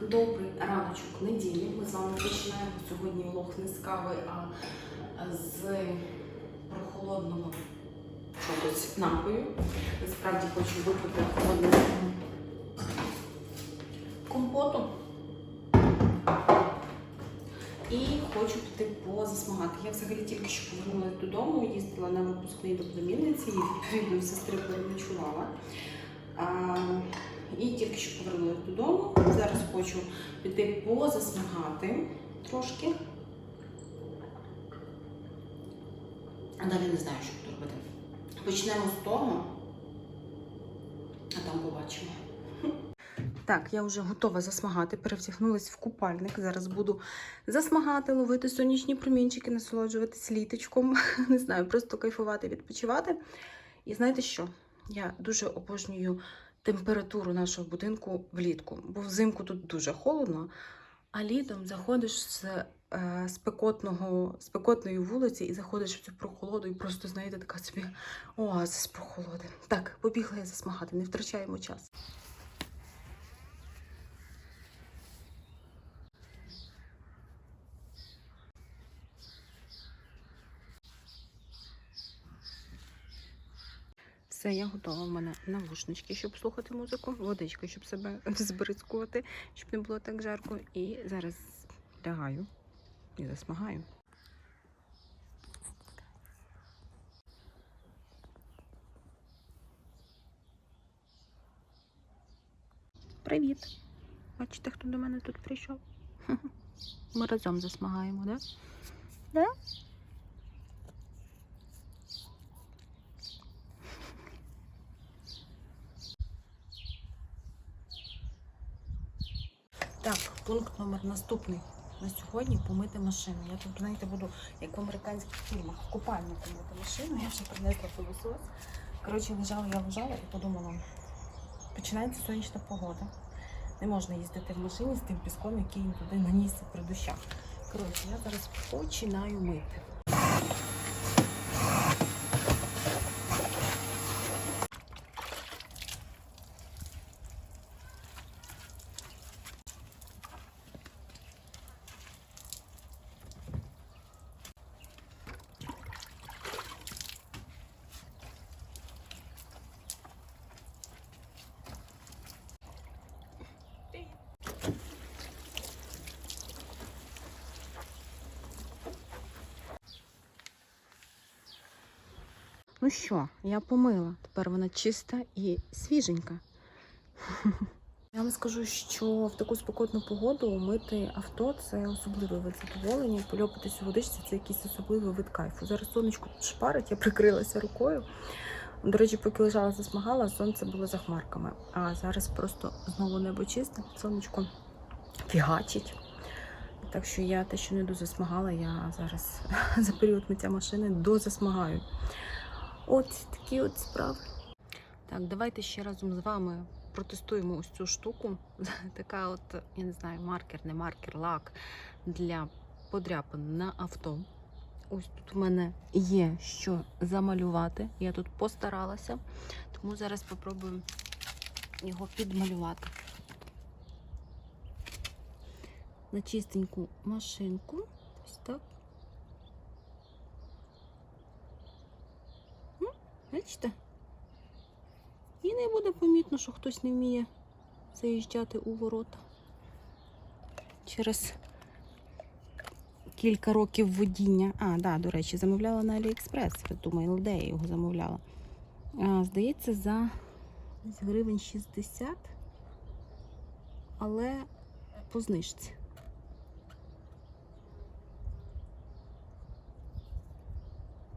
Добрий раночок неділі. Ми з вами починаємо сьогодні влог не з кави, а з прохолодного чогось напою. Насправді хочу випити холодного компоту. І хочу піти позасмагати. Я взагалі тільки що повернулася додому, їздила на випускний до племінниці, відповідно сестри переночувала. І тільки що повернулася додому. Зараз хочу піти позасмагати трошки. А далі не знаю, що буду робити. Почнемо з того, а там побачимо. Так, я вже готова засмагати, перевдягнулася в купальник. Зараз буду засмагати, ловити сонячні промінчики, насолоджуватись літочком. Не знаю, просто кайфувати, відпочивати. І знаєте що? Я дуже обожнюю температуру нашого будинку влітку, бо взимку тут дуже холодно, а літом заходиш з е, спекотного, спекотної вулиці і заходиш в цю прохолоду, і просто, знаєте, така собі оазис прохолоди. Так, побігла я засмагати, не втрачаємо час. Все, я готова. У мене навушнички, щоб слухати музику, водичка, щоб себе збризкувати, щоб не було так жарко. І зараз лягаю і засмагаю. Привіт! Бачите, хто до мене тут прийшов? Ми разом засмагаємо, да? Да? Так, пункт номер наступний. На сьогодні помити машину. Я тут, знаєте, буду, як в американських фільмах, в купальні помити машину. Я вже принесла пилосос. Коротше, лежала, я лежала і подумала, починається сонячна погода. Не можна їздити в машині з тим піском, який туди нанісся при дощах. Коротше, я зараз починаю мити. Ну що, я помила. Тепер вона чиста і свіженька. Я вам скажу, що в таку спекотну погоду мити авто це особливий вид задоволення. Польопатись у водичці це якийсь особливий вид кайфу. Зараз сонечко тут шпарить, я прикрилася рукою. До речі, поки лежала засмагала, сонце було за хмарками. А зараз просто знову небо чисте, сонечко фігачить. Так що я те, що не дозасмагала, я зараз за період миття машини дозасмагаю. От такі от справи. Так, давайте ще разом з вами протестуємо ось цю штуку. Така от, я не знаю, маркер, не маркер, лак для подряпин на авто. Ось тут у мене є що замалювати. Я тут постаралася, тому зараз спробую його підмалювати. На чистеньку машинку. Ось так. Бачите? І не буде помітно, що хтось не вміє заїжджати у ворота. Через кілька років водіння. А, да, до речі, замовляла на Аліекспрес. Ви думаєте, де я його замовляла? А, Здається, за гривень 60, але по знижці.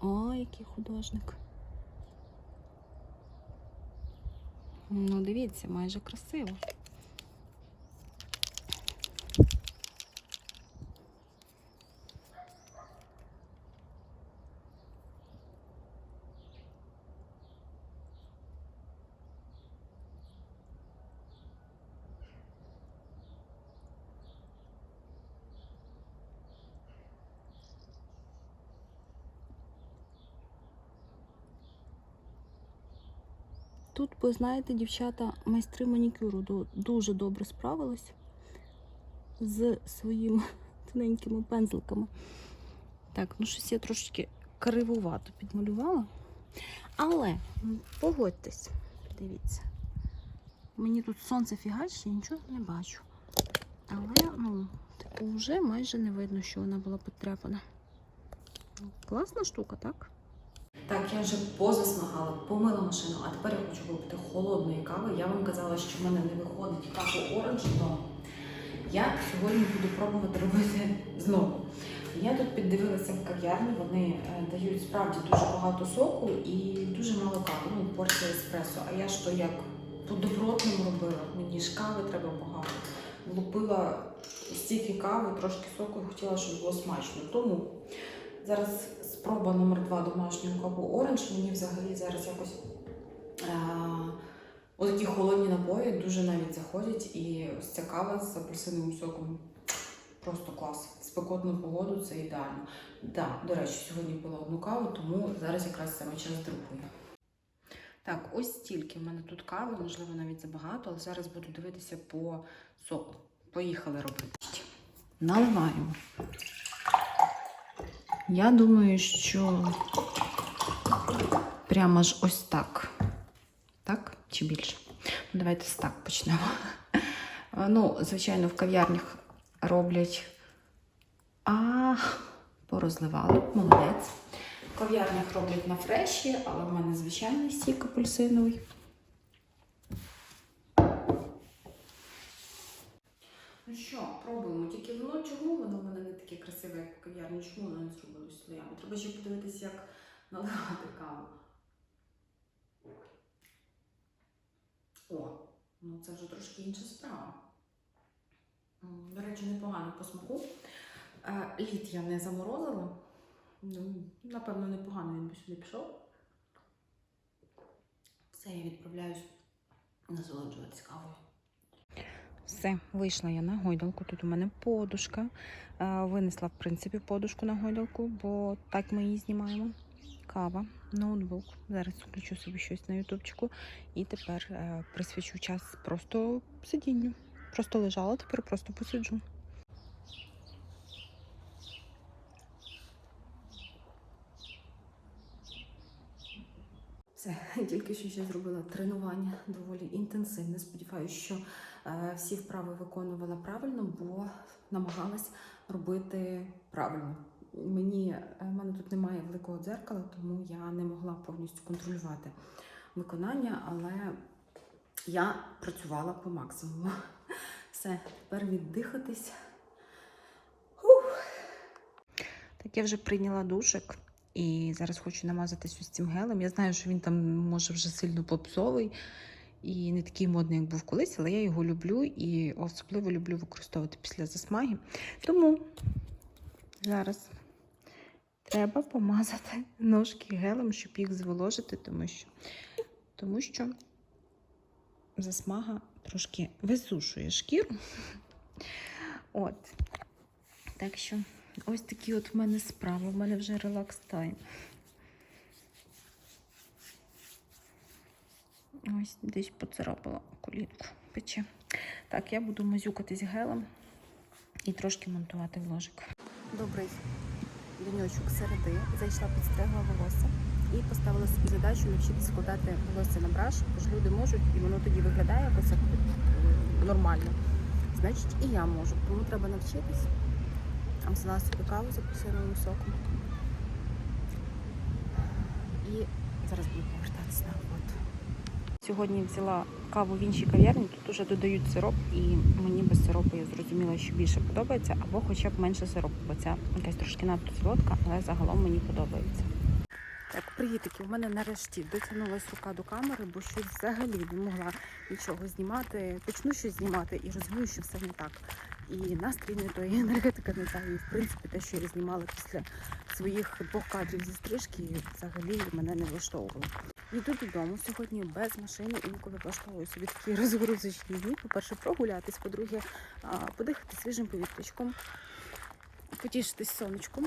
О, який художник. Ну, дивіться, майже красиво. Знаєте, дівчата, майстри манікюру дуже добре справились. з своїми тоненькими пензликами. Так, ну щось я трошечки кривувато підмалювала. Але погодьтесь, дивіться. Мені тут сонце фігачить, я нічого не бачу. Але, ну, типу, вже майже не видно, що вона була потряпана. Класна штука, так? Так, я вже позасмагала, помила машину, а тепер я хочу випити холодної кави. Я вам казала, що в мене не виходить каву оранж вдома. Я сьогодні буду пробувати робити знову. Я тут піддивилася в кав'ярні, вони е, дають справді дуже багато соку і дуже мало кави, ну, порція еспресо. А я ж то як по-добротному робила, мені ж кави треба багато. Влупила стільки кави, трошки соку хотіла, щоб було смачно. Тому зараз спроба номер два домашнього каву оранж. Мені взагалі зараз якось е- отакі холодні напої дуже навіть заходять. І ось ця кава з апельсиновим соком просто клас. Спекотну погоду це ідеально. Да, до речі, сьогодні пила одну каву, тому зараз якраз саме час другої. Так, ось стільки в мене тут кави, можливо, навіть забагато, але зараз буду дивитися по соку. Поїхали робити. Наливаємо. Я думаю, що прямо ж ось так. Так? Чи більше? Ну, давайте з так почнемо. Ну, звичайно, в кав'ярнях роблять. А, порозливали, молодець. В кав'ярнях роблять на фреші, але в мене звичайний сік апельсиновий. Ну що, пробуємо. Тільки воно чому воно в мене не таке красиве, як кав'ярні? Чому воно не зробилось слоями? Треба ще подивитися, як наливати каву. О, ну це вже трошки інша справа. До речі, непогано по смаку. Е, Лід я не заморозила. Ну, напевно, непогано він би сюди пішов. Все, я відправляюсь насолоджуватись кавою. Все, вийшла я на гойдалку. Тут у мене подушка. Е, Винесла, в принципі, подушку на гойдалку, бо так ми її знімаємо. Кава, ноутбук. Зараз включу собі щось на ютубчику. І тепер е, присвячу час просто сидінню. Просто лежала, тепер просто посиджу. Все, тільки що ще зробила тренування доволі інтенсивне. Сподіваюся, що всі вправи виконувала правильно, бо намагалась робити правильно. Мені е, в мене тут немає великого дзеркала, тому я не могла повністю контролювати виконання, але я працювала по максимуму. Все, тепер віддихатись. Ух. Так я вже прийняла душик. І зараз хочу намазатись ось цим гелем. Я знаю, що він там може вже сильно попсовий і не такий модний, як був колись, але я його люблю і особливо люблю використовувати після засмаги. Тому зараз треба помазати ножки гелем, щоб їх зволожити, тому що, тому що засмага трошки висушує шкіру. От. Так що. Ось такі от в мене справи. У мене вже релакс тайм. Ось десь поцарапала колінку. Пече. Так, я буду мазюкатись гелем і трошки монтувати вложик. Добрий денечок середи. Зайшла, підстригла волосся і поставила собі задачу навчитися складати волосся на браш, бо люди можуть, і воно тоді виглядає якось як е, нормально. Значить, і я можу. Тому треба навчитись. Взяла собі каву з апельсиновим соком. І зараз буду повертатися на роботу. Сьогодні взяла каву в іншій кав'ярні, тут вже додають сироп, і мені без сиропу я зрозуміла, що більше подобається, або хоча б менше сиропу, бо ця якась трошки надто солодка, але загалом мені подобається. Так, привітики, у мене нарешті дотягнулася рука до камери, бо щось взагалі не могла нічого знімати. Почну щось знімати і розумію, що все не так. І настрій не той, і енергетика не та, і в принципі те, що я знімала після своїх двох кадрів зі стрижки, взагалі мене не влаштовувало. Йду додому сьогодні без машини, інколи влаштовую собі такі розгрузочні дні. По-перше, прогулятись, по-друге, подихати свіжим повітрячком, потішитись сонечком.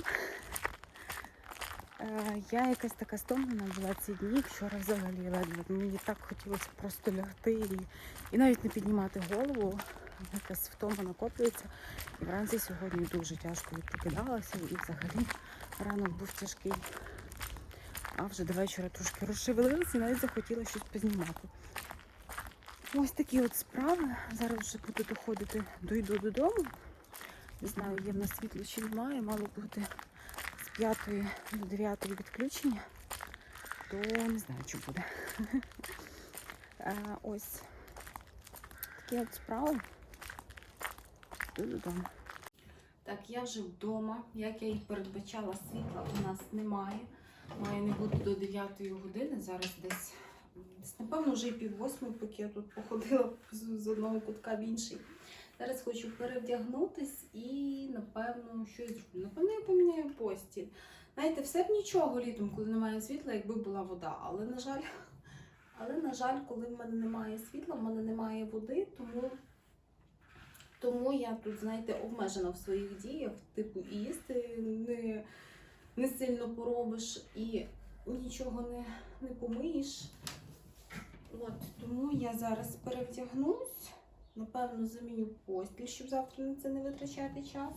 Е, Я якась така стомлена була ці дні. Вчора взагалі ледве. Мені так хотілося просто лягти і, і навіть не піднімати голову. якась втома накоплюється. І вранці сьогодні дуже тяжко прокидалася, і взагалі ранок був тяжкий. А вже до вечора трошки розшевелилася і навіть захотіла щось познімати. Ось такі от справи. Зараз вже буду доходити, дойду додому. Не знаю, є в нас світло чи немає, мало бути з 5 до 9 відключення, то не знаю, що буде. Ось такі от справи. Йду додому. Так, я вже вдома. Як я і передбачала, світла у нас немає. Має не бути до 9 години. Зараз десь, десь напевно, вже і пів восьмої, поки я тут походила з, з одного кутка в інший. Зараз хочу перевдягнутись і, напевно, щось зроблю. Напевно, я поміняю постіль. Знаєте, все б нічого літом, коли немає світла, якби була вода. Але, на жаль, але, на жаль, коли в мене немає світла, в мене немає води, тому, тому я тут, знаєте, обмежена в своїх діях. Типу, і їсти не, не сильно поробиш і нічого не, не помиєш. От, тому я зараз перевдягнусь. Напевно, заміню постіль, щоб завтра на це не витрачати час.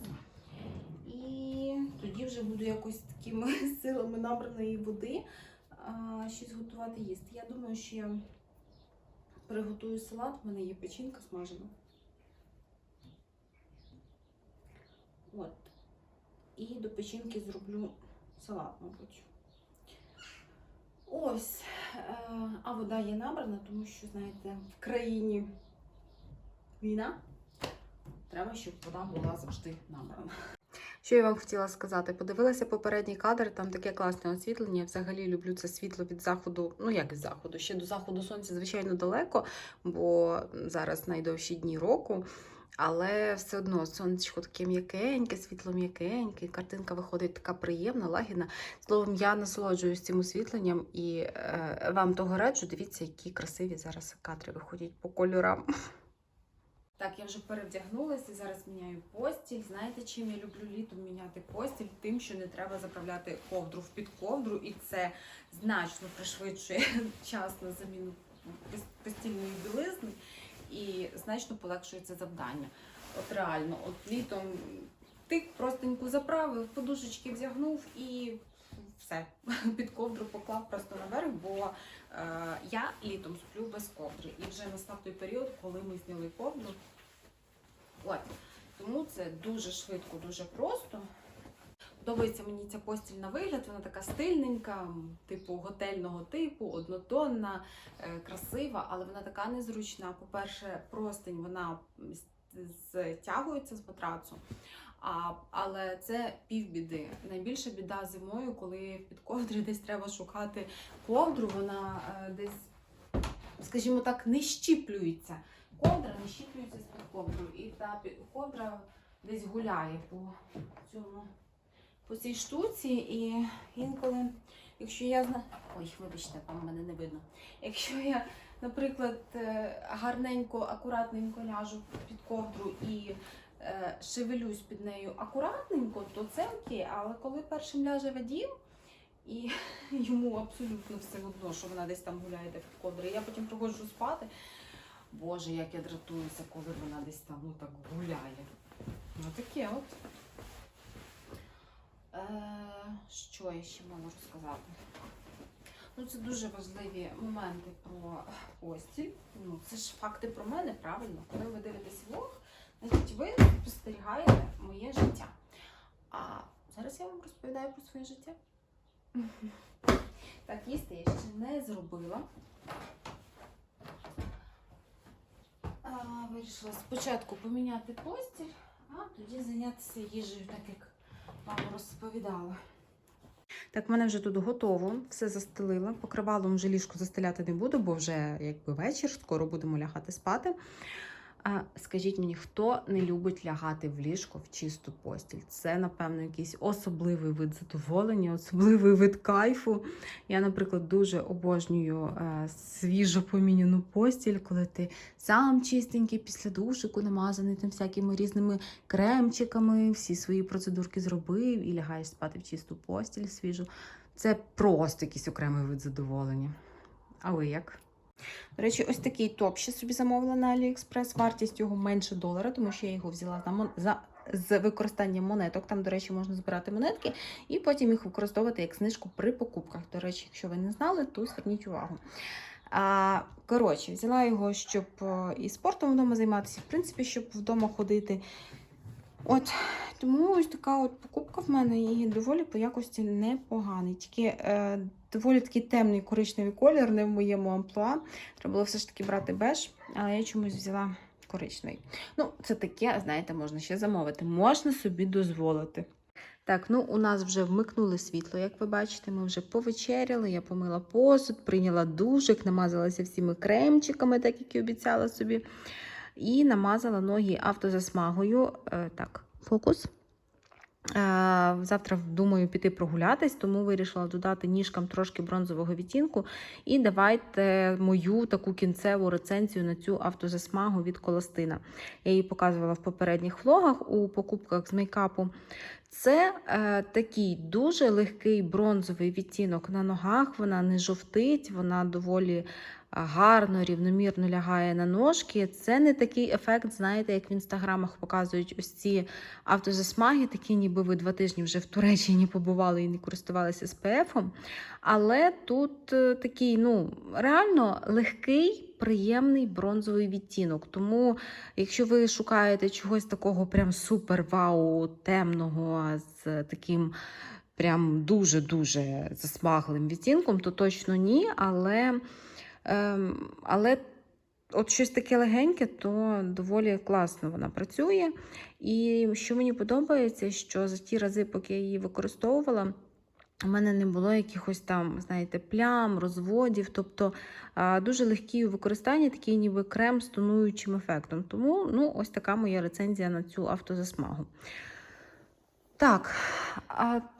І тоді вже буду якось такими силами набраної води а, щось готувати їсти. Я думаю, що я приготую салат, в мене є печінка смажена. От. І до печінки зроблю салат, мабуть. Ось. Е, А вода є набрана, тому що, знаєте, в країні війна. Треба, щоб вода була завжди набрана. Що я вам хотіла сказати? Подивилася попередній кадр, там таке класне освітлення. Я взагалі люблю це світло від заходу. Ну як від заходу? Ще до заходу сонця, звичайно, далеко, бо зараз найдовші дні року. Але все одно сонечко таке м'якеньке, світло м'якеньке, картинка виходить така приємна, лагідна. Словом, я насолоджуюсь цим освітленням і е, вам того раджу. Дивіться, які красиві зараз кадри виходять по кольорам. Так, я вже перевдягнулася, зараз міняю постіль. Знаєте, чим я люблю літом міняти постіль? Тим, що не треба заправляти ковдру в під ковдру, і це значно пришвидшує час на заміну пос- постільної білизни і значно полегшує це завдання. От реально, от літом ти простеньку заправив, подушечки взягнув і все, під ковдру поклав просто наверх, бо е, я літом сплю без ковдри. І вже настав той період, коли ми зняли ковдру. От. Тому це дуже швидко, дуже просто. Подобається мені ця постіль на вигляд, вона така стильненька, типу готельного типу, однотонна, е, красива, але вона така незручна. По-перше, простень вона з- стягується з матрацу. А, але це півбіди. Найбільша біда зимою, коли під ковдрі десь треба шукати ковдру, вона е, десь, скажімо так, не щіплюється. Ковдра не щіплюється з-під ковдрою. І та ковдра десь гуляє по по цій штуці, і інколи, якщо я. Ой, вибачте, там мене не видно. Якщо я, наприклад, е, гарненько, акуратненько ляжу під ковдру і е, шевелюсь під нею акуратненько, то це окей. Але коли першим ляже Вадім, і йому абсолютно все одно, що вона десь там гуляє під ковдрою, я потім приходжу спати. Боже, як я дратуюся, коли вона десь там ну, так гуляє. Ну таке от. Е, що я ще можу сказати? Ну, це дуже важливі моменти про постіль. Ну, це ж факти про мене, правильно. Коли ви дивитесь влог, значить ви спостерігаєте моє життя. А зараз я вам розповідаю про своє життя. Так, їсти я ще не зробила. А, вирішила спочатку поміняти постіль, а тоді зайнятися їжею, так як мама розповідала. Так, в мене вже тут готово, все застелила. Покривалом вже ліжко застеляти не буду, бо вже якби вечір, скоро будемо лягати спати. А скажіть мені, хто не любить лягати в ліжко в чисту постіль? Це, напевно, якийсь особливий вид задоволення, особливий вид кайфу. Я, наприклад, дуже обожнюю е, свіжо поміняну постіль, коли ти сам чистенький після душику, намазаний там всякими різними кремчиками, всі свої процедурки зробив і лягаєш спати в чисту постіль свіжу. Це просто якийсь окремий вид задоволення. А ви як? До речі, ось такий топ ще собі замовила на AliExpress. Вартість його менше долара, тому що я його взяла за, за з використанням монеток. Там, до речі, можна збирати монетки і потім їх використовувати як знижку при покупках. До речі, якщо ви не знали, то зверніть увагу. А, коротше, взяла його, щоб е, і спортом вдома займатися, в принципі, щоб вдома ходити. От, тому ось така от покупка в мене і доволі по якості непоганий. Тільки е, доволі такий темний коричневий колір, не в моєму амплуа. Треба було все ж таки брати беж, але я чомусь взяла коричневий. Ну, це таке, знаєте, можна ще замовити. Можна собі дозволити. Так, ну у нас вже вмикнули світло, як ви бачите, ми вже повечеряли, я помила посуд, прийняла душик, намазалася всіми кремчиками, так як і обіцяла собі. І намазала ноги автозасмагою. Е, так, фокус. Е, Завтра думаю піти прогулятись, тому вирішила додати ніжкам трошки бронзового відтінку. І давайте мою таку кінцеву рецензію на цю автозасмагу від Колостина. Я її показувала в попередніх влогах у покупках з мейкапу. Це е, такий дуже легкий бронзовий відтінок на ногах. Вона не жовтить, вона доволі гарно, рівномірно лягає на ножки. Це не такий ефект, знаєте, як в інстаграмах показують ось ці автозасмаги, такі, ніби ви два тижні вже в Туреччині побували і не користувалися SPF. Але тут е, такий, ну, реально легкий, приємний бронзовий відтінок. Тому, якщо ви шукаєте чогось такого прям супер-вау, темного, з таким. Прям дуже-дуже засмаглим відтінком, то точно ні. Але але от щось таке легеньке, то доволі класно вона працює. І що мені подобається, що за ті рази, поки я її використовувала, у мене не було якихось там, знаєте, плям, розводів. Тобто дуже легкий у використанні, такий ніби крем з тонуючим ефектом. Тому ну, ось така моя рецензія на цю автозасмагу. Так,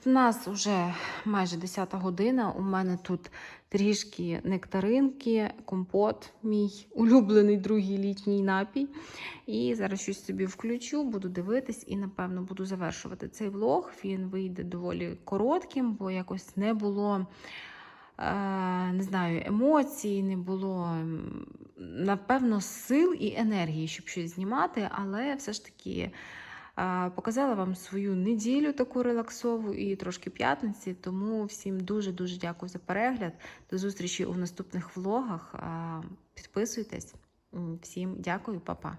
в нас вже майже 10 година. У мене тут трішки нектаринки, компот, мій улюблений другий літній напій. І зараз щось собі включу, буду дивитись і, напевно, буду завершувати цей влог. Він вийде доволі коротким, бо якось не було. е, Не знаю, емоцій, не було, напевно, сил і енергії, щоб щось знімати, але все ж таки Показала вам свою неділю таку релаксову і трошки п'ятниці. Тому всім дуже-дуже дякую за перегляд. До зустрічі у наступних влогах. Підписуйтесь. Всім дякую, па-па.